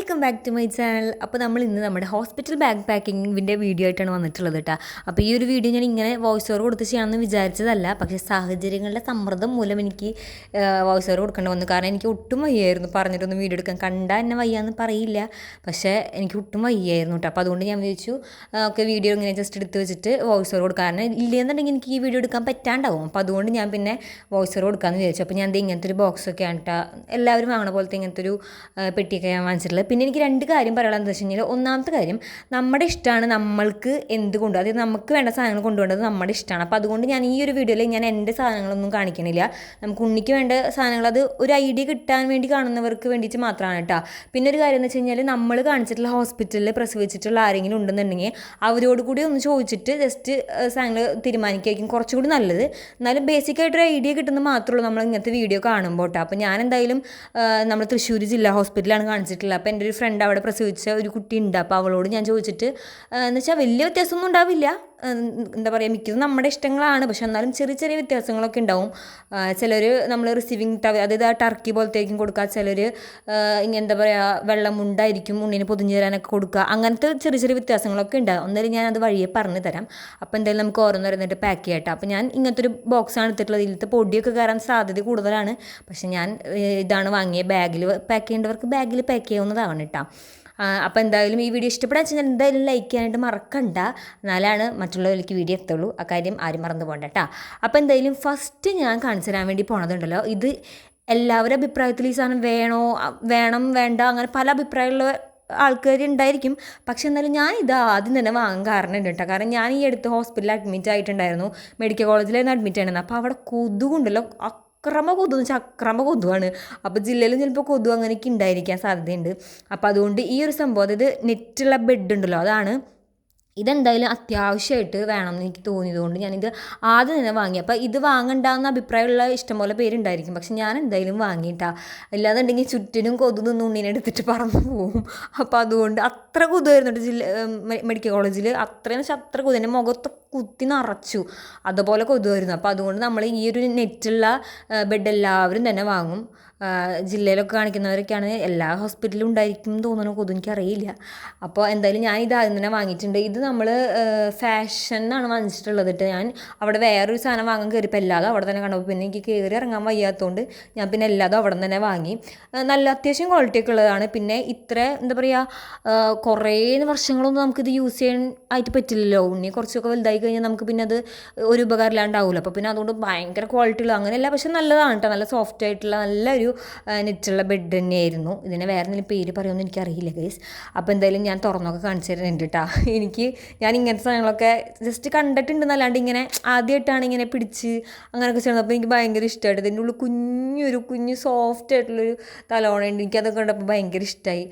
Welcome back to my channel അപ്പോൾ നമ്മൾ ഇന്ന് നമ്മുടെ ഹോസ്പിറ്റൽ ബാഗ് പാക്കിങ്ങിന്റെ വീഡിയോ ആയിട്ടാണ് വന്നിട്ടുള്ളത് കേട്ടോ അപ്പോൾ ഈ ഒരു വീഡിയോ ഞാൻ ഇങ്ങനെ വോയിസ് ഓവർ കൊടുത്ത് ചെയ്യാമെന്ന് വിചാരിച്ചതല്ല. പക്ഷേ സാഹചര്യങ്ങളുടെ സമ്മർദ്ദം മൂലം എനിക്ക് വോയിസ് ഓവർ കൊടുക്കേണ്ടി വന്നു. കാരണം എനിക്ക് ഒട്ടും വയ്യായിരുന്നു പറഞ്ഞിട്ടൊന്നും വീഡിയോ എടുക്കാൻ. കണ്ടാൽ എന്നെ വയ്യാന്ന് പറയില്ല. പക്ഷേ എനിക്ക് ഒട്ടും വയ്യായിരുന്നു കേട്ടോ അപ്പോൾ അതുകൊണ്ട് ഞാൻ വിചാരിച്ചു ഒക്കെ വീഡിയോ ഇങ്ങനെ ജസ്റ്റ് എടുത്ത് വെച്ചിട്ട് വോയിസ് ഓവർ കൊടുക്കുക കാരണം ഇല്ലെന്നുണ്ടെങ്കിൽ എനിക്ക് ഈ വീഡിയോ എടുക്കാൻ പറ്റാണ്ടാവും. അപ്പോൾ അതുകൊണ്ട് ഞാൻ പിന്നെ വോയിസ് ഓവർ കൊടുക്കാമെന്ന് വിചാരിച്ചു. അപ്പോൾ ഞാൻ ഇങ്ങനത്തെ ഒരു ബോക്സൊക്കെയാണ് കേട്ടോ എല്ലാവരും വാങ്ങണ പോലത്തെ ഇങ്ങനത്തെ ഒരു പെട്ടിയൊക്കെ ഞാൻ വാങ്ങിച്ചിട്ടുള്ളത്. പിന്നെ എനിക്ക് രണ്ട് കാര്യം പറയാനുള്ളത് എന്താ വെച്ച് കഴിഞ്ഞാൽ ഒന്നാമത്തെ കാര്യം നമ്മുടെ ഇഷ്ടമാണ് നമ്മൾക്ക് എന്ത് കൊണ്ടു അതായത് നമുക്ക് വേണ്ട സാധനങ്ങൾ കൊണ്ടുപോകേണ്ടത് നമ്മുടെ ഇഷ്ടമാണ് അപ്പോൾ അതുകൊണ്ട് ഞാൻ ഈ ഒരു വീഡിയോയിൽ ഞാൻ എന്റെ സാധനങ്ങളൊന്നും കാണിക്കണില്ല. നമുക്ക് ഉണ്ണിക്ക് വേണ്ട സാധനങ്ങൾ അത് ഒരു ഐഡിയ കിട്ടാൻ വേണ്ടി കാണുന്നവർക്ക് വേണ്ടിയിട്ട് മാത്രമാണ് കേട്ടോ. പിന്നെ ഒരു കാര്യം എന്ന് വെച്ച് കഴിഞ്ഞാൽ നമ്മൾ കാണിച്ചിട്ടുള്ള ഹോസ്പിറ്റലിൽ പ്രസവിച്ചിട്ടുള്ള ആരെങ്കിലും ഉണ്ടെന്നുണ്ടെങ്കിൽ അവരോട് കൂടി ഒന്ന് ചോദിച്ചിട്ട് ജസ്റ്റ് സാധനങ്ങൾ തീരുമാനിക്കായിരിക്കും. കുറച്ചുകൂടി നല്ലത്. എന്നാലും ബേസിക് ആയിട്ടൊരു ഐഡിയ കിട്ടുന്നത് മാത്രമേ ഉള്ളൂ നമ്മൾ ഇങ്ങനത്തെ വീഡിയോ കാണുമ്പോൾ കേട്ടോ. അപ്പോൾ ഞാൻ എന്തായാലും നമ്മൾ തൃശ്ശൂർ ജില്ലാ ഹോസ്പിറ്റലാണ് കാണിച്ചിട്ടുള്ളത്. അപ്പോൾ എന്റെ ഒരു ഫ്രണ്ട് അവിടെ പ്രസവിച്ച ഒരു കുട്ടി ഉണ്ട് അപ്പോൾ അവളോട് ഞാൻ ചോദിച്ചിട്ട് എന്ന് വെച്ചാൽ വലിയ വ്യത്യാസമൊന്നും ഉണ്ടാവില്ല. എന്താ പറയുക മിക്കതും നമ്മുടെ ഇഷ്ടങ്ങളാണ്. പക്ഷെ എന്നാലും ചെറിയ ചെറിയ വ്യത്യാസങ്ങളൊക്കെ ഉണ്ടാവും. ചിലർ നമ്മൾ റിസീവിങ് ടവ അതായത് ആ ടർക്കി പോലത്തേക്കും കൊടുക്കുക. ചിലർ ഇങ്ങനെ എന്താ പറയുക വെള്ളം ഉണ്ടായിരിക്കും ഉണ്ണിന് പൊതിഞ്ഞു തരാനൊക്കെ കൊടുക്കുക. അങ്ങനത്തെ ചെറിയ ചെറിയ വ്യത്യാസങ്ങളൊക്കെ ഉണ്ടാവും. എന്നാലും ഞാൻ അത് വഴിയെ പറഞ്ഞു തരാം. അപ്പോൾ എന്തായാലും നമുക്ക് ഓരോന്നോരോന്നിട്ട് പാക്ക് ചെയ്യട്ടെ അപ്പോൾ ഞാൻ ഇങ്ങനത്തെ ഒരു ബോക്സാണ് എടുത്തിട്ടുള്ളത്. ഇതിലത്തെ പൊടിയൊക്കെ കയറാൻ സാധ്യത കൂടുതലാണ്. പക്ഷെ ഞാൻ ഇതാണ് വാങ്ങിയ ബാഗിൽ പാക്ക് ചെയ്യേണ്ടവർക്ക് ബാഗിൽ പാക്ക് ചെയ്യാവുന്നതാണ് കേട്ടോ അപ്പോൾ എന്തായാലും ഈ വീഡിയോ ഇഷ്ടപ്പെടാൻ വെച്ചാൽ എന്തായാലും ലൈക്ക് ചെയ്യാനായിട്ട് മറക്കണ്ട. എന്നാലാണ് മറ്റുള്ളവർക്ക് വീഡിയോ എത്തുള്ളൂ. ആ കാര്യം ആരും മറന്നു പോകണ്ട കേട്ടോ അപ്പോൾ എന്തായാലും ഫസ്റ്റ് ഞാൻ കാണിച്ചു തരാൻ വേണ്ടി പോണതുണ്ടല്ലോ. ഇത് എല്ലാവരുടെ അഭിപ്രായത്തിൽ ഈ സാധനം വേണോ? വേണം വേണ്ട അങ്ങനെ പല അഭിപ്രായമുള്ള ആൾക്കാർ ഉണ്ടായിരിക്കും. പക്ഷെ എന്നാലും ഞാൻ ഇത് ആദ്യം തന്നെ വാങ്ങാൻ കാരണം ഉണ്ട് കേട്ടോ കാരണം ഞാൻ ഈ അടുത്ത് ഹോസ്പിറ്റലിൽ അഡ്മിറ്റ് ആയിട്ടുണ്ടായിരുന്നു. മെഡിക്കൽ കോളേജിലായിരുന്നു അഡ്മിറ്റ് ആയിരുന്നത് അപ്പോൾ അവിടെ കൊതുകുണ്ടല്ലോ. അക്രമ കൊതു എന്ന് വെച്ചാൽ അക്രമ കൊതുവാണ് അപ്പോൾ ജില്ലയിലും ചിലപ്പോൾ കൊതു അങ്ങനെയൊക്കെ ഉണ്ടായിരിക്കാൻ സാധ്യതയുണ്ട്. അപ്പോൾ അതുകൊണ്ട് ഈ ഒരു സംഭവം അതായത് നെറ്റുള്ള ബെഡ് ഉണ്ടല്ലോ അതാണ് ഇതെന്തായാലും അത്യാവശ്യമായിട്ട് വേണം എന്ന് എനിക്ക് തോന്നിയതുകൊണ്ട് ഞാനിത് ആദ്യം തന്നെ വാങ്ങി. അപ്പോൾ ഇത് വാങ്ങണ്ടെന്ന് അഭിപ്രായമുള്ള ഇഷ്ടംപോലെ പേരുണ്ടായിരിക്കും. പക്ഷെ ഞാൻ എന്തായാലും വാങ്ങിയിട്ടാ. അല്ലാന്നുണ്ടെങ്കിൽ ചുറ്റിനും കൊതു നിന്ന് പറന്നു പോകും അപ്പോൾ അതുകൊണ്ട് അത്ര കൊതുവായിരുന്നു ജില്ല മെഡിക്കൽ കോളേജിൽ അത്രയും വെച്ചാൽ അത്ര കൊതു എന്റെ മുഖത്ത് കുത്തി നിറച്ചു. അതുപോലെ കൊതുവായിരുന്നു അപ്പോൾ അതുകൊണ്ട് നമ്മൾ ഈ ഒരു നെറ്റുള്ള ബെഡ് എല്ലാവരും തന്നെ വാങ്ങും. ജില്ലയിലൊക്കെ കാണിക്കുന്നവരൊക്കെയാണ് എല്ലാ ഹോസ്പിറ്റലും ഉണ്ടായിരിക്കും തോന്നുന്നു. കൊതു എനിക്കറിയില്ല. അപ്പോൾ എന്തായാലും ഞാൻ ഇത് ആദ്യം തന്നെ വാങ്ങിയിട്ടുണ്ട്. ഇത് നമ്മൾ ഫാഷൻ എന്നാണ് വാങ്ങിച്ചിട്ടുള്ളത് കേട്ടോ ഞാൻ. അവിടെ വേറൊരു സാധനം വാങ്ങാൻ കയറിയപ്പോൾ എല്ലാതും അവിടെ തന്നെ കണ്ടപ്പോൾ പിന്നെ എനിക്ക് കയറി ഇറങ്ങാൻ വയ്യാത്തതുകൊണ്ട് ഞാൻ പിന്നെ എല്ലാതും അവിടെ തന്നെ വാങ്ങി. നല്ല അത്യാവശ്യം ക്വാളിറ്റി ഒക്കെ ഉള്ളതാണ്. പിന്നെ ഇത്ര എന്താ പറയുക കുറേ വർഷങ്ങളൊന്നും നമുക്കിത് യൂസ് ചെയ്യാൻ ആയിട്ട് പറ്റില്ലല്ലോ. ഉണ്ണി കുറച്ചൊക്കെ വലുതായി കഴിഞ്ഞാൽ നമുക്ക് പിന്നെ അത് ഒരു ഉപകാരമില്ലാണ്ടാവില്ല അപ്പോൾ പിന്നെ അതുകൊണ്ട് ഭയങ്കര ക്വാളിറ്റി ഉള്ള അങ്ങനെയല്ല പക്ഷെ നല്ലതാണ് കേട്ടോ നല്ല സോഫ്റ്റ് ആയിട്ടുള്ള നല്ലൊരു നെറ്റുള്ള ബെഡ് തന്നെയായിരുന്നു. ഇതിനെ വേറെ എന്തെങ്കിലും പേര് പറയുമെന്ന് എനിക്കറിയില്ല ഗൈസ് അപ്പോൾ എന്തായാലും ഞാൻ തുറന്നൊക്കെ കാണിച്ചു തരുന്നുണ്ട് കേട്ടോ എനിക്ക് ഞാൻ ഇങ്ങനത്തെ സാധനങ്ങളൊക്കെ ജസ്റ്റ് കണ്ടിട്ടുണ്ടെന്നല്ലാണ്ട് ഇങ്ങനെ ആദ്യമായിട്ടാണ് ഇങ്ങനെ പിടിച്ച് അങ്ങനെയൊക്കെ ചെയ്യുന്നത്. അപ്പോൾ എനിക്ക് ഭയങ്കര ഇഷ്ടമായിട്ട് ഇതിന്റെ ഉള്ളിൽ കുഞ്ഞൊരു കുഞ്ഞ് സോഫ്റ്റ് ആയിട്ടുള്ളൊരു തലോണയുണ്ട് എനിക്കതൊക്കെ കണ്ടപ്പോൾ ഭയങ്കര ഇഷ്ടമായി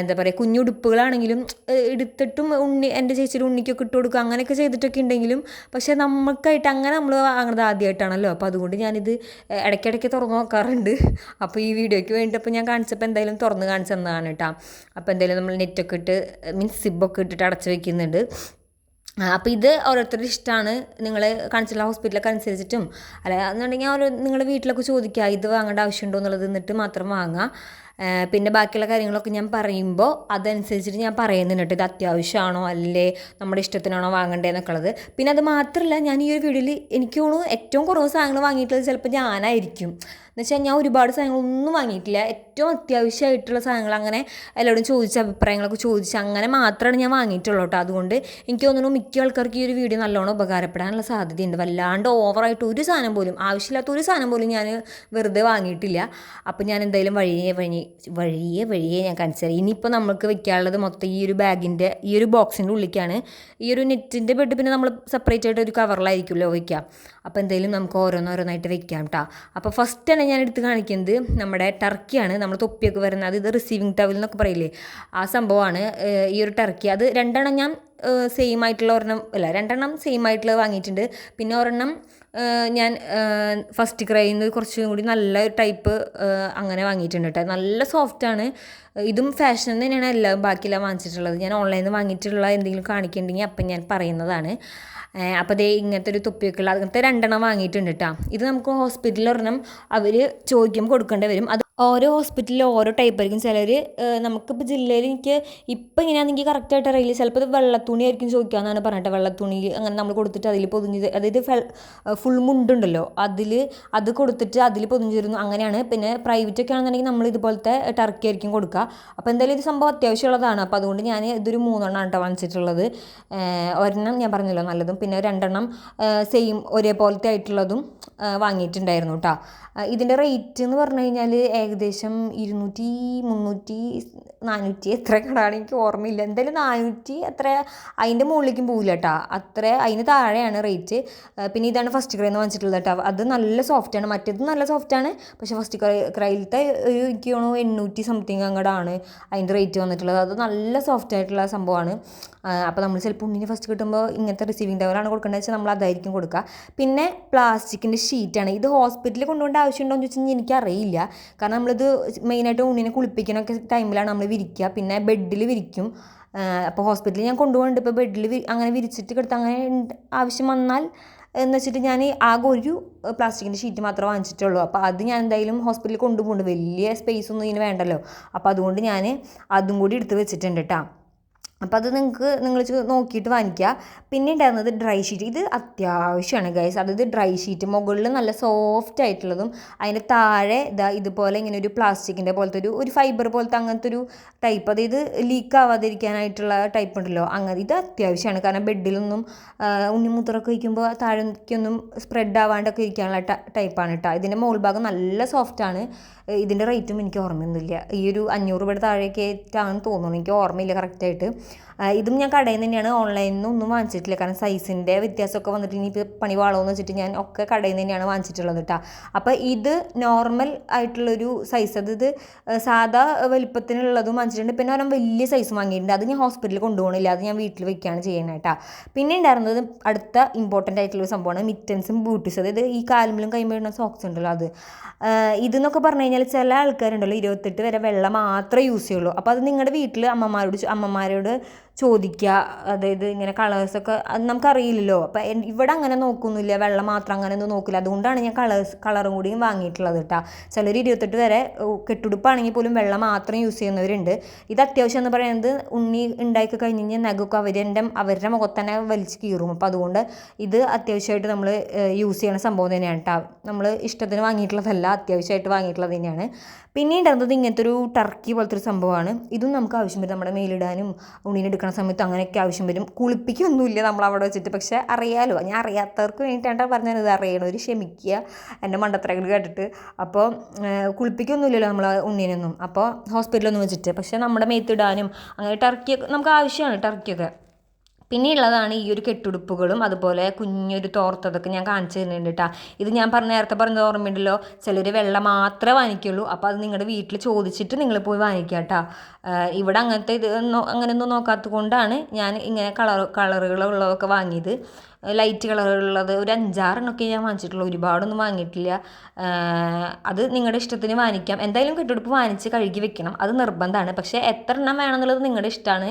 എന്താ പറയുക കുഞ്ഞു ഉടുപ്പുകളാണെങ്കിലും എടുത്തിട്ടും ഉണ്ണി എന്റെ ചേച്ചിയുടെ ഉണ്ണിക്കൊക്കെ ഇട്ട് കൊടുക്കുക അങ്ങനെയൊക്കെ ചെയ്തിട്ടൊക്കെ ഉണ്ടെങ്കിലും പക്ഷേ നമുക്കായിട്ട് അങ്ങനെ നമ്മൾ വാങ്ങുന്നത് ആദ്യമായിട്ടാണല്ലോ അപ്പോൾ അതുകൊണ്ട് ഞാനിത് ഇടയ്ക്കിടയ്ക്ക് തുറന്ന് നോക്കാറുണ്ട്. അപ്പോൾ ഈ വീഡിയോയ്ക്ക് വേണ്ടിയിട്ടപ്പോൾ ഞാൻ കാണിച്ചപ്പോൾ എന്തായാലും തുറന്ന് കാണിച്ചു തന്നതാണ് കേട്ടോ അപ്പോൾ എന്തായാലും നമ്മൾ നെറ്റൊക്കെ ഇട്ട് മീൻസ് സിബൊക്കെ ഇട്ടിട്ട് അടച്ച് വെക്കുന്നുണ്ട്. അപ്പോൾ ഇത് ഓരോരുത്തരുടെ ഇഷ്ടമാണ് നിങ്ങൾ കാണിച്ചിട്ടുള്ള ഹോസ്പിറ്റലൊക്കെ അനുസരിച്ചിട്ടും. അല്ല എന്നുണ്ടെങ്കിൽ ഓരോ നിങ്ങൾ വീട്ടിലൊക്കെ ചോദിക്കുക ഇത് വാങ്ങേണ്ട ആവശ്യമുണ്ടോ എന്നുള്ളത് എന്നിട്ട് മാത്രം വാങ്ങുക പിന്നെ ബാക്കിയുള്ള കാര്യങ്ങളൊക്കെ ഞാൻ പറയുമ്പോൾ അതനുസരിച്ചിട്ട് ഞാൻ പറയുന്നുണ്ട് ഇത് അത്യാവശ്യമാണോ അല്ലേ? നമ്മുടെ ഇഷ്ടത്തിനാണോ വാങ്ങേണ്ടതെന്നൊക്കെ ഉള്ളത്. പിന്നെ അത് മാത്രമല്ല ഞാൻ ഈ ഒരു വീഡിയോയിൽ എനിക്ക് തോന്നുന്നു ഏറ്റവും കുറവ് സാധനങ്ങൾ വാങ്ങിയിട്ടുള്ളത് ചിലപ്പോൾ ഞാനായിരിക്കും. എന്ന് വെച്ചാൽ ഞാൻ ഒരുപാട് സാധനങ്ങളൊന്നും വാങ്ങിയിട്ടില്ല. ഏറ്റവും അത്യാവശ്യമായിട്ടുള്ള സാധനങ്ങൾ അങ്ങനെ എല്ലാവരും ചോദിച്ച അഭിപ്രായങ്ങളൊക്കെ ചോദിച്ച് അങ്ങനെ മാത്രമാണ് ഞാൻ വാങ്ങിയിട്ടുള്ളൂ കേട്ടോ. അതുകൊണ്ട് എനിക്ക് തോന്നുന്നു മിക്ക ആൾക്കാർക്ക് ഈ ഒരു വീഡിയോ നല്ലോണം ഉപകാരപ്പെടാനുള്ള സാധ്യതയുണ്ട്. വല്ലാണ്ട് ഓവറായിട്ട് ഒരു സാധനം പോലും ആവശ്യമില്ലാത്ത ഒരു സാധനം പോലും ഞാൻ വെറുതെ വാങ്ങിയിട്ടില്ല. അപ്പോൾ ഞാൻ എന്തായാലും വഴിയെ വഴി വഴിയെ വഴിയെ ഞാൻ കാണിച്ചു തരാം. ഇനിയിപ്പോൾ നമുക്ക് വെക്കാനുള്ളത് മൊത്തം ഈ ഒരു ബാഗിന്റെ ഈ ഒരു ബോക്സിന്റെ ഉള്ളിലേക്കാണ്. ഈ ഒരു നെറ്റിന്റെ ബെഡ് പിന്നെ നമ്മൾ സെപ്പറേറ്റ് ആയിട്ട് ഒരു കവറിലായിരിക്കുമല്ലോ വയ്ക്കുക അപ്പോൾ എന്തായാലും നമുക്ക് ഓരോന്നോരോന്നായിട്ട് വെക്കാം കേട്ടോ അപ്പോൾ ഫസ്റ്റ് തന്നെ ഞാൻ എടുത്ത് കാണിക്കുന്നത് നമ്മുടെ ടർക്കിയാണ് നമ്മൾ തൊപ്പിയൊക്കെ വരുന്നത്. ഇത് റിസീവിങ് ടവൽ എന്നൊക്കെ പറയില്ലേ? ആ സംഭവമാണ് ഈ ഒരു ടർക്കി അത് രണ്ടെണ്ണം ഞാൻ സെയിം ആയിട്ടുള്ള ഒരെണ്ണം അല്ല രണ്ടെണ്ണം സെയിം ആയിട്ടുള്ളത് വാങ്ങിയിട്ടുണ്ട്. പിന്നെ ഒരെണ്ണം ഞാൻ ഫസ്റ്റ് ക്രൈയിൽ നിന്ന് കുറച്ചും കൂടി നല്ല ടൈപ്പ് അങ്ങനെ വാങ്ങിയിട്ടുണ്ട് കേട്ടോ നല്ല സോഫ്റ്റാണ് ഇതും ഫാഷൻ തന്നെയാണ് എല്ലാം ബാക്കിയെല്ലാം വാങ്ങിച്ചിട്ടുള്ളത്. ഞാൻ ഓൺലൈനിൽ നിന്ന് വാങ്ങിയിട്ടുള്ള എന്തെങ്കിലും കാണിക്കുന്നുണ്ടെങ്കിൽ അപ്പം ഞാൻ പറയുന്നതാണ്. അപ്പോൾ ദേ ഇങ്ങനത്തെ ഒരു തൊപ്പിയൊക്കെ ഉള്ള അങ്ങനത്തെ രണ്ടെണ്ണം വാങ്ങിയിട്ടുണ്ട് കേട്ടോ ഇത് നമുക്ക് ഹോസ്പിറ്റലിൽ ഒരെണ്ണം അവർ ചോദിക്കുമ്പോൾ കൊടുക്കേണ്ടി വരും. അത് ഓരോ ഹോസ്പിറ്റലിൽ ഓരോ ടൈപ്പ് ആയിരിക്കും. ചിലർ നമുക്കിപ്പോൾ ജില്ലയിൽ എനിക്ക് ഇപ്പം എങ്ങനെയാണെന്ന് എനിക്ക് കറക്റ്റായിട്ട് അറിയില്ല. ചിലപ്പോൾ ഇത് വെള്ളത്തുണി ആയിരിക്കും ചോദിക്കാമെന്നാണ് പറഞ്ഞിട്ട് വെള്ളത്തുണി അങ്ങനെ നമ്മൾ കൊടുത്തിട്ട് അതിൽ പൊതിഞ്ഞ് അതായത് ഫുൾ മുണ്ടുണ്ടല്ലോ അതിൽ അത് കൊടുത്തിട്ട് അതിൽ പൊതിഞ്ഞിരുന്നു അങ്ങനെയാണ്. പിന്നെ പ്രൈവറ്റ് ഒക്കെ ആണെന്നുണ്ടെങ്കിൽ നമ്മൾ ഇതുപോലത്തെ ടർക്കി ആയിരിക്കും കൊടുക്കുക അപ്പോൾ എന്തായാലും ഇത് സംഭവം അത്യാവശ്യമുള്ളതാണ്. അപ്പോൾ അതുകൊണ്ട് ഞാൻ ഇതൊരു മൂന്നെണ്ണമാണ് കേട്ടോ വാങ്ങിച്ചിട്ടുള്ളത്. ഒരെണ്ണം ഞാൻ പറഞ്ഞല്ലോ നല്ലതും. പിന്നെ രണ്ടെണ്ണം സെയിം ഒരേപോലത്തെ ആയിട്ടുള്ളതും വാങ്ങിയിട്ടുണ്ടായിരുന്നു കേട്ടോ ഇതിന്റെ റേറ്റ് എന്ന് പറഞ്ഞു കഴിഞ്ഞാൽ ഏകദേശം ഇരുന്നൂറ്റി മുന്നൂറ്റി നാനൂറ്റി എത്ര കടാണ് എനിക്ക് ഓർമ്മയില്ല. എന്തായാലും നാനൂറ്റി അത്ര അതിന്റെ മുകളിലേക്കും പോകില്ല കേട്ടോ. അത്ര അതിന് താഴെയാണ് റേറ്റ് പിന്നെ ഇതാണ് ഫസ്റ്റ് ക്രൈ എന്ന് വാങ്ങിച്ചിട്ടുള്ളത് കേട്ടോ. അത് നല്ല സോഫ്റ്റാണ് മറ്റേത് നല്ല സോഫ്റ്റാണ് പക്ഷേ ഫസ്റ്റ് ക്രൈ ക്രൈലത്തെ ഒരു എനിക്ക് തോന്നുന്നു എണ്ണൂറ്റി സംതിങ് അങ്ങോട്ടാണ് അതിന്റെ റേറ്റ് വന്നിട്ടുള്ളത്. അത് നല്ല സോഫ്റ്റ് ആയിട്ടുള്ള സംഭവമാണ്. അപ്പോൾ നമ്മൾ ചിലപ്പോൾ ഉണ്ണിന് ഫസ്റ്റ് കിട്ടുമ്പോൾ ഇങ്ങനത്തെ റിസീവിങ് ടവറാണ് കൊടുക്കേണ്ടത് വെച്ചാൽ നമ്മൾ അതായിരിക്കും കൊടുക്കുക. പിന്നെ പ്ലാസ്റ്റിക്കിന്റെ ഷീറ്റാണ് ഇത് ഹോസ്പിറ്റലിൽ കൊണ്ടുപോകേണ്ട ആവശ്യമുണ്ടോ എന്ന് ചോദിച്ചാൽ എനിക്കറിയില്ല. കാരണം നമ്മളിത് മെയിനായിട്ട് ഉണ്ണിനെ കുളിപ്പിക്കണൊക്കെ ടൈമിലാണ് നമ്മൾ വിരിക്കുക. പിന്നെ ബെഡിൽ വിരിക്കും. അപ്പോൾ ഹോസ്പിറ്റലിൽ ഞാൻ കൊണ്ടുപോകുന്നുണ്ട്. ഇപ്പോൾ ബെഡിൽ അങ്ങനെ വിരിച്ചിട്ട് കിടത്ത്. അങ്ങനെ ആവശ്യം വന്നാൽ എന്ന് വെച്ചിട്ട് ഞാൻ ആകെ ഒരു പ്ലാസ്റ്റിക്കിന്റെ ഷീറ്റ് മാത്രമേ വാങ്ങിച്ചിട്ടുള്ളൂ. അപ്പോൾ അത് ഞാൻ എന്തായാലും ഹോസ്പിറ്റലിൽ കൊണ്ടുപോകുന്നുണ്ട്. വലിയ സ്പേസ് ഒന്നും ഇതിന് വേണ്ടല്ലോ. അപ്പോൾ അതുകൊണ്ട് ഞാൻ അതും കൂടി എടുത്ത് വെച്ചിട്ടുണ്ട് കേട്ടോ അപ്പോൾ അത് നിങ്ങൾക്ക് നിങ്ങൾ നോക്കിയിട്ട് വാങ്ങിക്കുക പിന്നെ ഉണ്ടായിരുന്നത് ഡ്രൈ ഷീറ്റ് ഇത് അത്യാവശ്യമാണ് ഗൈസ് അതായത് ഡ്രൈ ഷീറ്റ് മുകളിൽ നല്ല സോഫ്റ്റ് ആയിട്ടുള്ളതും അതിന്റെ താഴെ ഇതാ ഇതുപോലെ ഇങ്ങനെ ഒരു പ്ലാസ്റ്റിക്കിന്റെ പോലത്തെ ഒരു ഒരു ഫൈബർ പോലത്തെ അങ്ങനത്തെ ഒരു ടൈപ്പ് അതായത് ലീക്ക് ആവാതിരിക്കാനായിട്ടുള്ള ടൈപ്പ് ഉണ്ടല്ലോ. അങ്ങനെ ഇത് അത്യാവശ്യമാണ് കാരണം ബെഡിലൊന്നും ഉണ്ണിമൂത്രമൊക്കെ വയ്ക്കുമ്പോൾ താഴേക്കൊന്നും സ്പ്രെഡ് ആവാണ്ടൊക്കെ ഇരിക്കാനുള്ള ടൈപ്പാണ് കേട്ടോ ഇതിന്റെ മുകൾ ഭാഗം നല്ല സോഫ്റ്റാണ് ഇതിന്റെ റേറ്റും എനിക്ക് ഓർമ്മയൊന്നുമില്ല. ഈ ഒരു അഞ്ഞൂറ് രൂപയുടെ താഴേക്ക് ആയിട്ടാണെന്ന് തോന്നുന്നു. എനിക്ക് ഓർമ്മയില്ല കറക്റ്റായിട്ട് ഇതും ഞാൻ കടയിൽ നിന്ന് തന്നെയാണ് ഓൺലൈനിൽ നിന്ന് ഒന്നും വാങ്ങിച്ചിട്ടില്ല. കാരണം സൈസിന്റെ വ്യത്യാസമൊക്കെ വന്നിട്ട് ഇനിയിപ്പോൾ പണി വാളോന്ന് വെച്ചിട്ട് ഞാൻ ഒക്കെ കടയിൽ നിന്ന് തന്നെയാണ് വാങ്ങിച്ചിട്ടുള്ളത് കേട്ടോ അപ്പോൾ ഇത് നോർമൽ ആയിട്ടുള്ളൊരു സൈസ് അത് ഇത് സാധാ വലിപ്പത്തിനുള്ളതും വാങ്ങിച്ചിട്ടുണ്ട്. പിന്നെ ഒരെണ്ണം വലിയ സൈസ് വാങ്ങിയിട്ടുണ്ട്. അത് ഞാൻ ഹോസ്പിറ്റലിൽ കൊണ്ടുപോകണില്ല. അത് ഞാൻ വീട്ടിൽ വെക്കുകയാണ് കേട്ടോ പിന്നെ ഉണ്ടായിരുന്നത് അടുത്ത ഇമ്പോർട്ടന്റ് ആയിട്ടുള്ള സംഭവമാണ് മിറ്റൻസും ബൂട്ടീസും അതായത് ഈ കാൽമലും കൈമ്പിടുന്ന സോക്സ് ഉണ്ടല്ലോ അത്. ഇതെന്നൊക്കെ പറഞ്ഞു കഴിഞ്ഞാൽ ചില ആൾക്കാരുണ്ടല്ലോ ഇരുപത്തെട്ട് വരെ വെള്ളം മാത്രമേ യൂസ് ചെയ്യുള്ളൂ. അപ്പോൾ അത് നിങ്ങളുടെ വീട്ടിൽ അമ്മമാരോട് അമ്മമാരോട് ചോദിക്കുക. അതായത് ഇങ്ങനെ കളേഴ്സൊക്കെ അത് നമുക്കറിയില്ലല്ലോ. അപ്പം ഇവിടെ അങ്ങനെ നോക്കുന്നില്ല. വെള്ളം മാത്രം അങ്ങനെ ഒന്നും നോക്കില്ല. അതുകൊണ്ടാണ് ഞാൻ കളേഴ്സ് കളറും കൂടിയും വാങ്ങിയിട്ടുള്ളത് കേട്ടോ ചിലർ ഇരുപത്തെട്ട് വരെ കെട്ടുടുപ്പാണെങ്കിൽ പോലും വെള്ളം മാത്രം യൂസ് ചെയ്യുന്നവരുണ്ട്. ഇത് അത്യാവശ്യം എന്ന് പറയുന്നത് ഉണ്ണി ഉണ്ടാക്കി കഴിഞ്ഞ് കഴിഞ്ഞാൽ നഖമൊക്കെ അവരുടെ അവരുടെ മുഖത്ത് തന്നെ വലിച്ച് കീറും. അപ്പോൾ അതുകൊണ്ട് ഇത് അത്യാവശ്യമായിട്ട് നമ്മൾ യൂസ് ചെയ്യണ സംഭവം തന്നെയാണ് കേട്ടോ നമ്മൾ ഇഷ്ടത്തിന് വാങ്ങിയിട്ടുള്ളതല്ല അത്യാവശ്യമായിട്ട് വാങ്ങിയിട്ടുള്ളത് തന്നെയാണ്. പിന്നെ ഉണ്ടായിരുന്നത് ഇങ്ങനത്തെ ഒരു ടർക്കി പോലത്തെ ഒരു സംഭവമാണ്. ഇതും നമുക്ക് ആവശ്യം വരും. നമ്മുടെ മേലിടാനും ഉണ്ണീനെ എടുക്കുന്ന സമയത്ത് അങ്ങനെയൊക്കെ ആവശ്യം വരും. കുളിപ്പിക്കൊന്നുമില്ല നമ്മൾ അവിടെ വെച്ചിട്ട്. പക്ഷേ അറിയാലോ ഞാൻ അറിയാത്തവർക്ക് വേണ്ടിയിട്ടാണ് പറഞ്ഞത്. ഇത് ഒരു ക്ഷമിക്കുക. എന്റെ മണ്ടത്തരകൾ കേട്ടിട്ട്. അപ്പോൾ കുളിപ്പിക്കൊന്നുമില്ലല്ലോ നമ്മൾ ഉണ്ണീനൊന്നും. അപ്പോൾ ഹോസ്പിറ്റലൊന്നും വെച്ചിട്ട്. പക്ഷേ നമ്മുടെ മേത്തിടാനും അങ്ങനെ ടർക്കിയൊക്കെ നമുക്ക് ആവശ്യമാണ് ടർക്കിയൊക്കെ പിന്നെ ഉള്ളതാണ് ഈ ഒരു കെട്ടുടുപ്പുകളും അതുപോലെ കുഞ്ഞൊരു തോർത്തതൊക്കെ ഞാൻ കാണിച്ചു തരുന്നുണ്ട് കേട്ടോ ഇത് ഞാൻ പറഞ്ഞ നേരത്തെ പറഞ്ഞത് ഓർമ്മയുണ്ടല്ലോ ചിലർ വെള്ളം മാത്രമേ വാങ്ങിക്കുള്ളൂ അപ്പോൾ അത് നിങ്ങളുടെ വീട്ടിൽ ചോദിച്ചിട്ട് നിങ്ങൾ പോയി വാങ്ങിക്കുക കേട്ടോ ഇവിടെ അങ്ങനത്തെ ഇത് അങ്ങനെയൊന്നും നോക്കാത്തത് കൊണ്ടാണ് ഞാൻ ഇങ്ങനെ കളർ കളറുകളുള്ളതൊക്കെ വാങ്ങിയത്. ലൈറ്റ് കളറുള്ളത് ഒരു അഞ്ചാറെണ്ണമൊക്കെ ഞാൻ വാങ്ങിച്ചിട്ടുള്ളൂ. ഒരുപാടൊന്നും വാങ്ങിയിട്ടില്ല. അത് നിങ്ങളുടെ ഇഷ്ടത്തിന് വാങ്ങിക്കാം. എന്തായാലും കെട്ടുടുപ്പ് വാങ്ങിച്ച് കഴുകി വെക്കണം. അത് നിർബന്ധമാണ് പക്ഷേ എത്ര എണ്ണം വേണമെന്നുള്ളത് നിങ്ങളുടെ ഇഷ്ടമാണ്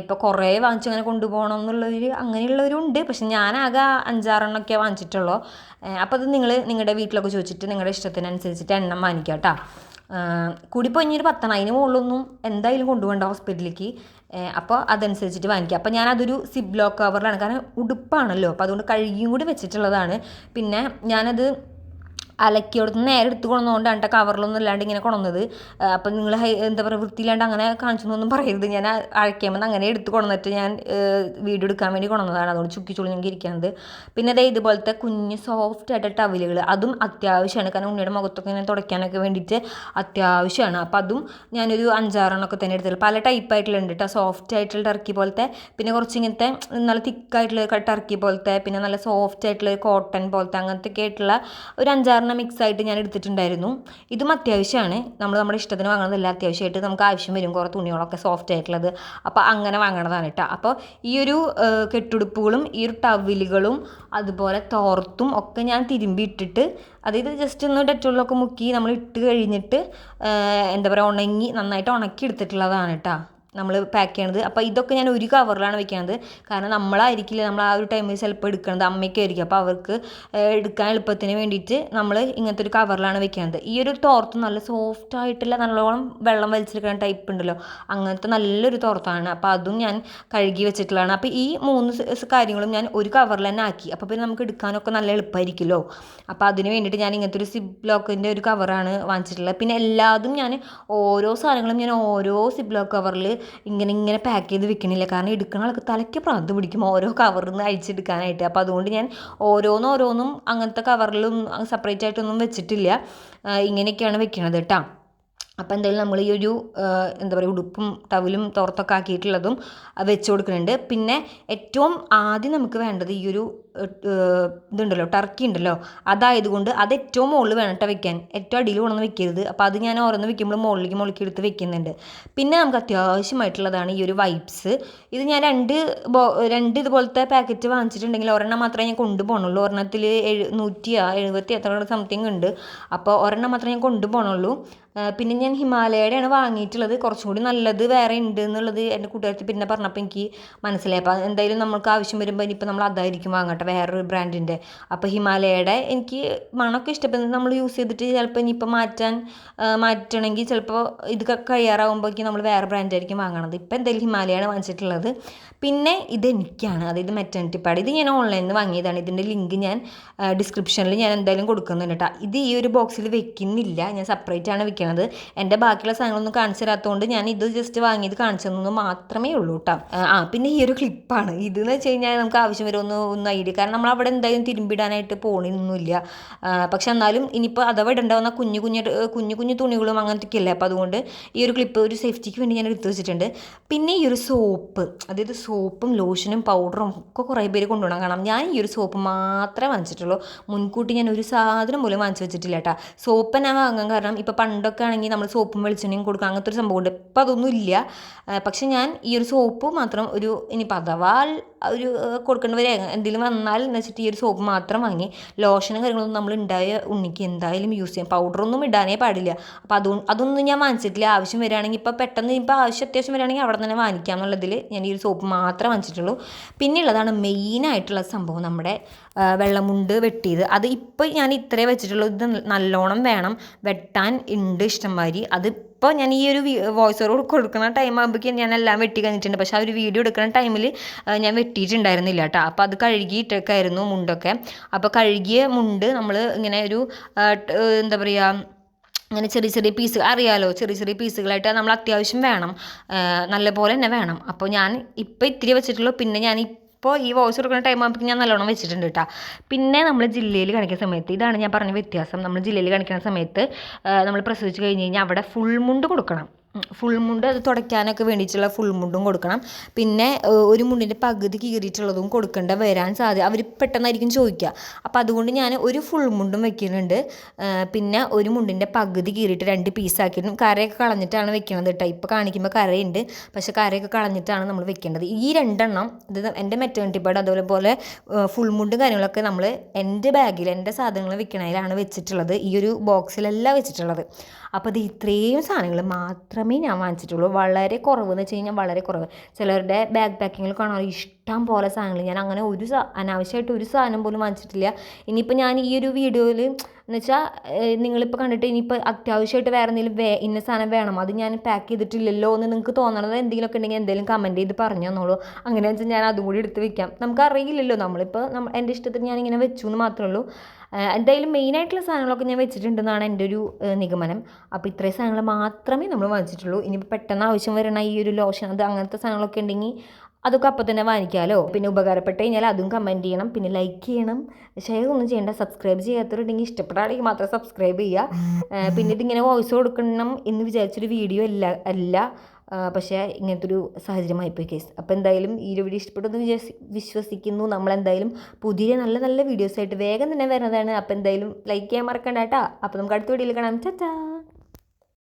ഇപ്പോൾ കുറേ വാങ്ങിച്ച് അങ്ങനെ കൊണ്ടുപോകണം എന്നുള്ളവർ അങ്ങനെയുള്ളവരുണ്ട്. പക്ഷെ ഞാനാകെ അഞ്ചാറെണ്ണമൊക്കെ വാങ്ങിച്ചിട്ടുള്ളൂ. അപ്പോൾ അത് നിങ്ങൾ നിങ്ങളുടെ വീട്ടിലൊക്കെ ചോദിച്ചിട്ട് നിങ്ങളുടെ ഇഷ്ടത്തിനനുസരിച്ചിട്ട് എണ്ണം വാങ്ങിക്കാം കേട്ടോ കൂടിപ്പോയി ഒരു പത്തെണ്ണം. അതിന് മുകളിലൊന്നും എന്തായാലും കൊണ്ടുപോകണ്ട ഹോസ്പിറ്റലിലേക്ക്. അപ്പോൾ അതനുസരിച്ചിട്ട് വാങ്ങിക്കുക. അപ്പോൾ ഞാനതൊരു സിബ് ലോക്ക് കവറിലാണ് കാരണം ഉടുപ്പാണല്ലോ. അപ്പോൾ അതുകൊണ്ട് കഴുകിയും കൂടി വെച്ചിട്ടുള്ളതാണ്. പിന്നെ ഞാനത് അലക്കിയോടത്ത് നേരെ എടുത്ത് കൊണ്ടുവന്നുകൊണ്ടാണ് കേട്ടോ കവറിലൊന്നും ഇല്ലാണ്ട് ഇങ്ങനെ കൊണ്ടുവന്നത്. അപ്പം നിങ്ങൾ എന്താ പറയുക വൃത്തിയില്ലാണ്ട് അങ്ങനെ കാണിച്ചൊന്നും പറയരുത്. ഞാൻ അഴക്കുമ്പോൾ അങ്ങനെ എടുത്ത് കൊണ്ടുവന്നിട്ട് ഞാൻ വീഡിയോ എടുക്കാൻ വേണ്ടി കൊണ്ടുവന്നതാണ്. അതുകൊണ്ട് ചുക്കി ചുളിഞ്ഞെങ്കിൽ ഇരിക്കുന്നത് പിന്നെ അതേ ഇതുപോലത്തെ കുഞ്ഞ് സോഫ്റ്റ് ആയിട്ട് ടവലുകൾ അതും അത്യാവശ്യമാണ്. കാരണം ഉണ്ണിയുടെ മുഖത്തൊക്കെ ഇങ്ങനെ തുടയ്ക്കാനൊക്കെ വേണ്ടിയിട്ട് അത്യാവശ്യമാണ്. അപ്പം അതും ഞാനൊരു അഞ്ചാറെണ്ണമൊക്കെ തന്നെ എടുത്തിട്ടുള്ളത് പല ടൈപ്പ് ടൈപ്പായിട്ടുള്ളുണ്ട് കേട്ടോ സോഫ്റ്റ് ആയിട്ടുള്ള ടർക്കി പോലത്തെ പിന്നെ കുറച്ച് ഇങ്ങനത്തെ നല്ല തിക്കായിട്ടുള്ള ടർക്കി പോലത്തെ പിന്നെ നല്ല സോഫ്റ്റ് ആയിട്ടുള്ള കോട്ടൺ പോലത്തെ അങ്ങനത്തെ ഒക്കെ ആയിട്ടുള്ള ഒരു അഞ്ചാറ് സാധാരണ മിക്സ് ആയിട്ട് ഞാൻ എടുത്തിട്ടുണ്ടായിരുന്നു. ഇതും അത്യാവശ്യമാണ്. നമ്മൾ നമ്മുടെ ഇഷ്ടത്തിന് വാങ്ങണതല്ല അത്യാവശ്യമായിട്ട് നമുക്ക് ആവശ്യം വരും. കുറേ തുണികളൊക്കെ സോഫ്റ്റ് ആയിട്ടുള്ളത്. അപ്പോൾ അങ്ങനെ വാങ്ങണതാണ് കേട്ടോ അപ്പോൾ ഈ ഒരു കെട്ടുടുപ്പുകളും ഈ ഒരു ടവലുകളും അതുപോലെ തോർത്തും ഒക്കെ ഞാൻ തിരുമ്പി ഇട്ടിട്ട് അതായത് ജസ്റ്റ് ഒന്ന് ഡെറ്റോളിലൊക്കെ മുക്കി നമ്മൾ ഇട്ട് കഴിഞ്ഞിട്ട് എന്താ പറയുക ഉണങ്ങി നന്നായിട്ട് ഉണക്കി എടുത്തിട്ടുള്ളതാണ് കേട്ടോ നമ്മൾ പാക്ക് ചെയ്യണത്. അപ്പോൾ ഇതൊക്കെ ഞാൻ ഒരു കവറിലാണ് വെക്കുന്നത് കാരണം നമ്മളായിരിക്കില്ല നമ്മൾ ആ ഒരു ടൈമിൽ ചിലപ്പോൾ എടുക്കുന്നത് അമ്മയ്ക്കായിരിക്കും. അപ്പോൾ അവർക്ക് എടുക്കാൻ എളുപ്പത്തിന് വേണ്ടിയിട്ട് നമ്മൾ ഇങ്ങനത്തെ ഒരു കവറിലാണ് വെക്കുന്നത് ഈ ഒരു തോർത്ത് നല്ല സോഫ്റ്റ് ആയിട്ടുള്ള നല്ലോണം വെള്ളം വലിച്ചെടുക്കുന്ന ടൈപ്പ് ഉണ്ടല്ലോ. അങ്ങനത്തെ നല്ലൊരു തോർത്താണ് അപ്പോൾ അതും ഞാൻ കഴുകി വെച്ചിട്ടുള്ളതാണ്. അപ്പോൾ ഈ മൂന്ന് കാര്യങ്ങളും ഞാൻ ഒരു കവറിൽ തന്നെ ആക്കി. അപ്പോൾ പിന്നെ നമുക്ക് എടുക്കാനൊക്കെ നല്ല എളുപ്പമായിരിക്കുമല്ലോ അപ്പോൾ അതിന് വേണ്ടിയിട്ട് ഞാൻ ഇങ്ങനത്തെ ഒരു സിബ് ബ്ലോക്കിന്റെ ഒരു കവറാണ് വാങ്ങിച്ചിട്ടുള്ളത്. പിന്നെ എല്ലാതും ഞാൻ ഓരോ സാധനങ്ങളും ഞാൻ ഓരോ സിബ് ബ്ലോക്ക് കവറിൽ ഇങ്ങനെ ഇങ്ങനെ പാക്ക് ചെയ്ത് വെക്കണില്ല. കാരണം എടുക്കുന്ന ആൾക്ക് തലയ്ക്ക് പ്രാന്ത് പിടിക്കും ഓരോ കവറിൽ നിന്ന് അഴിച്ചെടുക്കാനായിട്ട്. അപ്പോൾ അതുകൊണ്ട് ഞാൻ ഓരോന്നും ഓരോന്നും അങ്ങനത്തെ കവറിലും സെപ്പറേറ്റ് ആയിട്ടൊന്നും വെച്ചിട്ടില്ല. ഇങ്ങനെയൊക്കെയാണ് വെക്കണത് കേട്ടോ അപ്പോൾ എന്തായാലും നമ്മൾ ഈ ഒരു എന്താ പറയുക ഉടുപ്പും ടവലും തോർത്തൊക്കെ ആക്കിയിട്ടുള്ളതും വെച്ച് കൊടുക്കുന്നുണ്ട് പിന്നെ ഏറ്റവും ആദ്യം നമുക്ക് വേണ്ടത് ഈ ഒരു ഇതുണ്ടല്ലോ ടർക്കി ഉണ്ടല്ലോ. അതായതുകൊണ്ട് അത് ഏറ്റവും മുകളിൽ വേണം കേട്ടോ വെക്കാൻ. ഏറ്റവും അടിയിൽ കൊണ്ടൊന്ന് വെക്കരുത്. അപ്പോൾ അത് ഞാൻ ഓരോന്ന് വെക്കുമ്പോൾ മുകളിലേക്ക് മുകളിലേക്ക് എടുത്ത് വെക്കുന്നുണ്ട്. പിന്നെ നമുക്ക് അത്യാവശ്യമായിട്ടുള്ളതാണ് ഈ ഒരു വൈപ്സ് ഇത് ഞാൻ രണ്ട് രണ്ട് ഇതുപോലത്തെ പാക്കറ്റ് വാങ്ങിച്ചിട്ടുണ്ടെങ്കിൽ ഒരെണ്ണം മാത്രമേ ഞാൻ കൊണ്ടുപോകണുള്ളൂ ഒരെണ്ണത്തിൽ എഴു നൂറ്റിയാ എഴുപത്തി എത്ര സംതിങ് ഉണ്ട്. അപ്പോൾ ഒരെണ്ണം മാത്രമേ ഞാൻ കൊണ്ടുപോകണുള്ളൂ പിന്നെ ഞാൻ ഹിമാലയയുടെയാണ് വാങ്ങിയിട്ടുള്ളത്. കുറച്ചും കൂടി നല്ലത് വേറെ ഉണ്ട് എന്നുള്ളത് എന്റെ കൂട്ടുകാരത്തി പിന്നെ പറഞ്ഞപ്പോൾ എനിക്ക് മനസ്സിലായി. അപ്പോൾ എന്തായാലും നമുക്ക് ആവശ്യം വരുമ്പോൾ ഇനിയിപ്പോൾ നമ്മൾ അതായിരിക്കും വാങ്ങട്ടെ. വേറൊരു ബ്രാൻഡിന്റെ. അപ്പോൾ ഹിമാലയയുടെ എനിക്ക് മണമൊക്കെ ഇഷ്ടപ്പെടുന്നത് നമ്മൾ യൂസ് ചെയ്തിട്ട് ചിലപ്പോൾ ഇനിയിപ്പോൾ മാറ്റാൻ മാറ്റണമെങ്കിൽ ചിലപ്പോൾ ഇത് കഴിയാറാകുമ്പോഴേക്കും നമ്മൾ വേറെ ബ്രാൻഡായിരിക്കും വാങ്ങണത്. ഇപ്പോൾ എന്തായാലും ഹിമാലയാണ് വാങ്ങിച്ചിട്ടുള്ളത്. പിന്നെ ഇത് എനിക്കാണ്. അതായത് മെറ്റേണിറ്റി പാഡ് ഇത് ഞാൻ ഓൺലൈനിൽ നിന്ന് വാങ്ങിയതാണ്. ഇതിന്റെ ലിങ്ക് ഞാൻ ഡിസ്ക്രിപ്ഷനിൽ ഞാൻ എന്തായാലും കൊടുക്കുന്നുണ്ട് കേട്ടോ ഇത് ഈ ഒരു ബോക്സിൽ വെക്കുന്നില്ല. ഞാൻ സെപ്പറേറ്റ് ആണ് വെക്കുന്നത് എന്റെ ബാക്കിയുള്ള സാധനങ്ങളൊന്നും കാണിച്ചു തരാത്തതുകൊണ്ട് ഞാൻ ഇത് ജസ്റ്റ് വാങ്ങിയത് കാണിച്ചു തന്നു മാത്രമേ ഉള്ളൂ കേട്ടോ ആ പിന്നെ ഈ ഒരു ക്ലിപ്പാണ് ഇതെന്ന് വെച്ച് കഴിഞ്ഞാൽ നമുക്ക് ആവശ്യം വരുമെന്ന് ഒന്ന് ഐഡിയ കാരണം നമ്മൾ അവിടെ എന്തായാലും തിരുമ്പിടാനായിട്ട് പോകണമെന്നൊന്നുമില്ല പക്ഷെ എന്നാലും ഇനിയിപ്പോൾ അഥവാ ഇടണ്ടാവുന്ന കുഞ്ഞു കുഞ്ഞു കുഞ്ഞു കുഞ്ഞു തുണികളും അങ്ങനത്തെയൊക്കെ അപ്പോൾ അതുകൊണ്ട് ഈ ഒരു ക്ലിപ്പ് ഒരു സേഫ്റ്റിക്ക് വേണ്ടി ഞാൻ എടുത്തു വെച്ചിട്ടുണ്ട്. പിന്നെ ഈ ഒരു സോപ്പ് അതായത് സോപ്പും ലോഷനും പൗഡറും ഒക്കെ കുറേ പേര് കൊണ്ടുപോകണം. കാരണം ഞാൻ ഈ ഒരു സോപ്പ് മാത്രമേ വാങ്ങിച്ചിട്ടുള്ളൂ. മുൻകൂട്ടി ഞാൻ ഒരു സാധനം പോലും വാങ്ങിച്ചു വെച്ചിട്ടില്ല കേട്ടോ. സോപ്പ് ഞാൻ വാങ്ങാൻ കാരണം ഇപ്പോൾ പണ്ടൊക്കെ ആണെങ്കിൽ നമ്മൾ സോപ്പും വെളിച്ചെണ്ണയും കൊടുക്കുക അങ്ങനത്തെ ഒരു സംഭവമുണ്ട് ഇപ്പോൾ ഇപ്പം അതൊന്നും ഇല്ല. പക്ഷെ ഞാൻ ഈ ഒരു സോപ്പ് മാത്രം ഒരു ഇനിയിപ്പോൾ അഥവാ ഒരു കൊടുക്കേണ്ടി വരെ എന്തെങ്കിലും വന്നാൽ എന്ന് വെച്ചിട്ട് ഈ ഒരു സോപ്പ് മാത്രം വാങ്ങി. ലോഷനും കാര്യങ്ങളൊന്നും നമ്മൾ ഉണ്ടായ ഉണ്ണിക്ക് എന്തായാലും യൂസ് ചെയ്യാം. പൗഡറൊന്നും ഇടാനേ പാടില്ല. അപ്പോൾ അതും അതൊന്നും ഞാൻ വാങ്ങിച്ചിട്ടില്ല. ആവശ്യം വരികയാണെങ്കിൽ ഇപ്പോൾ പെട്ടെന്ന് ഇപ്പോൾ ആവശ്യം അത്യാവശ്യം വരികയാണെങ്കിൽ അവിടെ തന്നെ വാങ്ങിക്കാം എന്നുള്ളതിൽ ഞാൻ ഈ ഒരു സോപ്പ് മാത്രം വാങ്ങിച്ചിട്ടുള്ളൂ. പിന്നെ ഉള്ളതാണ് മെയിനായിട്ടുള്ള സംഭവം നമ്മുടെ വെള്ളമുണ്ട് വെട്ടിയത്. അത് ഇപ്പോൾ ഞാൻ ഇത്രേ വെച്ചിട്ടുള്ളൂ. ഇത് നല്ലോണം വേണം. വെട്ടാൻ ഉണ്ട് ഇഷ്ടംമാതിരി. അത് ഇപ്പോൾ ഞാൻ ഈ ഒരു വോയിസ് ഓവർ കൊടുക്കുന്ന ടൈം ആകുമ്പോഴേക്കും ഞാൻ എല്ലാം വെട്ടി കഴിഞ്ഞിട്ടുണ്ട്. പക്ഷേ ആ ഒരു വീഡിയോ എടുക്കുന്ന ടൈമിൽ ഞാൻ വെട്ടിയിട്ടുണ്ടായിരുന്നില്ല കേട്ടോ അപ്പോൾ അത് കഴുകിയിട്ടൊക്കെയായിരുന്നു മുണ്ടൊക്കെ. അപ്പോൾ കഴുകിയ മുണ്ട് നമ്മൾ ഇങ്ങനെ ഒരു എന്താ പറയുക അങ്ങനെ ചെറിയ ചെറിയ പീസ് അറിയാലോ? ചെറിയ ചെറിയ പീസുകളായിട്ട് നമ്മൾ അത്യാവശ്യം വേണം. നല്ലപോലെ തന്നെ വേണം. അപ്പോൾ ഞാൻ ഇപ്പോൾ ഇത്തിരി വെച്ചിട്ടുള്ളൂ. പിന്നെ ഞാൻ ഇപ്പോൾ ഈ വോയിസ് കൊടുക്കുന്ന ടൈം ആകുമ്പോൾ ഞാൻ നല്ലോണം വെച്ചിട്ടുണ്ട് കേട്ടോ പിന്നെ നമ്മൾ ജില്ലയിൽ കാണിക്കുന്ന സമയത്ത് ഇതാണ് ഞാൻ പറഞ്ഞ വ്യത്യാസം. നമ്മൾ ജില്ലയിൽ കാണിക്കുന്ന സമയത്ത് നമ്മൾ പ്രസവിച്ച് കഴിഞ്ഞ് കഴിഞ്ഞാൽ അവിടെ ഫുൾ മുണ്ട് കൊടുക്കണം. ഫുൾ മുണ്ട് അത് തുടയ്ക്കാനൊക്കെ വേണ്ടിയിട്ടുള്ള ഫുൾ മുണ്ടും കൊടുക്കണം. പിന്നെ ഒരു മുണ്ടിന്റെ പകുതി കീറിയിട്ടുള്ളതും കൊടുക്കേണ്ട വരാൻ സാധ്യത അവർ പെട്ടെന്നായിരിക്കും ചോദിക്കുക അപ്പോൾ അതുകൊണ്ട് ഞാൻ ഒരു ഫുൾ മുണ്ടും വെക്കുന്നുണ്ട്. പിന്നെ ഒരു മുണ്ടിന്റെ പകുതി കീറിയിട്ട് രണ്ട് പീസാക്കിയിട്ടും കരയൊക്കെ കളഞ്ഞിട്ടാണ് വെക്കുന്നത് കേട്ടോ ഇപ്പോൾ കാണിക്കുമ്പോൾ കരയുണ്ട്. പക്ഷേ കരയൊക്കെ കളഞ്ഞിട്ടാണ് നമ്മൾ വെക്കേണ്ടത്. ഈ രണ്ടെണ്ണം ഇത് എന്റെ മെറ്റേണിറ്റി പാഡ് അതുപോലെ ഫുൾ മുണ്ടും കാര്യങ്ങളൊക്കെ നമ്മൾ എന്റെ ബാഗിൽ എന്റെ സാധനങ്ങൾ വെക്കണതിലാണ് വെച്ചിട്ടുള്ളത്. ഈ ഒരു ബോക്സിലല്ല വെച്ചിട്ടുള്ളത്. അപ്പോൾ ഇത് ഇത്രയും സാധനങ്ങൾ മാത്രമേ ഞാൻ വാങ്ങിച്ചിട്ടുള്ളൂ. വളരെ കുറവ് എന്ന് വെച്ച് കഴിഞ്ഞാൽ വളരെ കുറവ്. ചിലരുടെ ബാഗ് പാക്കിങ്ങിൽ കാണാൻ ഇഷ്ടം പോലെ സാധനങ്ങൾ. ഞാൻ അങ്ങനെ ഒരു അനാവശ്യമായിട്ട് ഒരു സാധനം പോലും വാങ്ങിച്ചിട്ടില്ല. ഇനിയിപ്പോൾ ഞാൻ ഈ ഒരു വീഡിയോയിൽ എന്ന് വെച്ചാൽ നിങ്ങളിപ്പോൾ കണ്ടിട്ട് ഇനിയിപ്പോൾ അത്യാവശ്യമായിട്ട് വേറെ എന്തെങ്കിലും വേ ഇന്ന സാധനം വേണം. അത് ഞാൻ പാക്ക് ചെയ്തിട്ടില്ലല്ലോ എന്ന് നിങ്ങൾക്ക് തോന്നണത് എന്തെങ്കിലുമൊക്കെ ഉണ്ടെങ്കിൽ എന്തെങ്കിലും കമന്റ് ചെയ്ത് പറഞ്ഞു തന്നോളൂ. അങ്ങനെ വെച്ചാൽ ഞാൻ അതും കൂടി എടുത്ത് വെക്കാം. നമുക്കറിയില്ലല്ലോ നമ്മളിപ്പോൾ നമ്മൾ എന്റെ ഇഷ്ടത്തിന് ഞാനിങ്ങനെ വെച്ചു എന്ന് മാത്രമേ ഉള്ളൂ. എന്തായാലും മെയിനായിട്ടുള്ള സാധനങ്ങളൊക്കെ ഞാൻ വെച്ചിട്ടുണ്ടെന്നാണ് എന്റെ ഒരു നിഗമനം. അപ്പോൾ ഇത്രയും സാധനങ്ങൾ മാത്രമേ നമ്മൾ വാങ്ങിച്ചിട്ടുള്ളൂ. ഇനിയിപ്പോൾ പെട്ടെന്ന് ആവശ്യം വരണ ഈ ഒരു ലോഷൻ അത് അങ്ങനത്തെ സാധനങ്ങളൊക്കെ ഉണ്ടെങ്കിൽ അതൊക്കെ അപ്പോൾ തന്നെ വാങ്ങിക്കാമല്ലോ പിന്നെ ഉപകാരപ്പെട്ട് കഴിഞ്ഞാൽ അതും കമന്റ് ചെയ്യണം. പിന്നെ ലൈക്ക് ചെയ്യണം. ഷെയർ ഒന്നും ചെയ്യേണ്ട. സബ്സ്ക്രൈബ് ചെയ്യാത്തവരുണ്ടെങ്കിൽ ഇഷ്ടപ്പെടാണെങ്കിൽ മാത്രം സബ്സ്ക്രൈബ് ചെയ്യുക. പിന്നെ ഇതിങ്ങനെ വോയിസ് കൊടുക്കണം എന്ന് വിചാരിച്ചൊരു വീഡിയോ അല്ല അല്ല. പക്ഷേ ഇങ്ങനത്തെ ഒരു സാഹചര്യമായിപ്പോയി കേസ് അപ്പോൾ എന്തായാലും ഈ ഒരു വീഡിയോ ഇഷ്ടപ്പെട്ടെന്ന് വിശ്വസി വിശ്വസിക്കുന്നു. നമ്മളെന്തായാലും പുതിയ നല്ല നല്ല വീഡിയോസായിട്ട് വേഗം തന്നെ വരുന്നതാണ് അപ്പോൾ എന്തായാലും ലൈക്ക് ചെയ്യാൻ മറക്കണ്ട കേട്ടോ. അപ്പോൾ നമുക്ക് അടുത്ത വീഡിയോയിൽ കാണാം. ചാ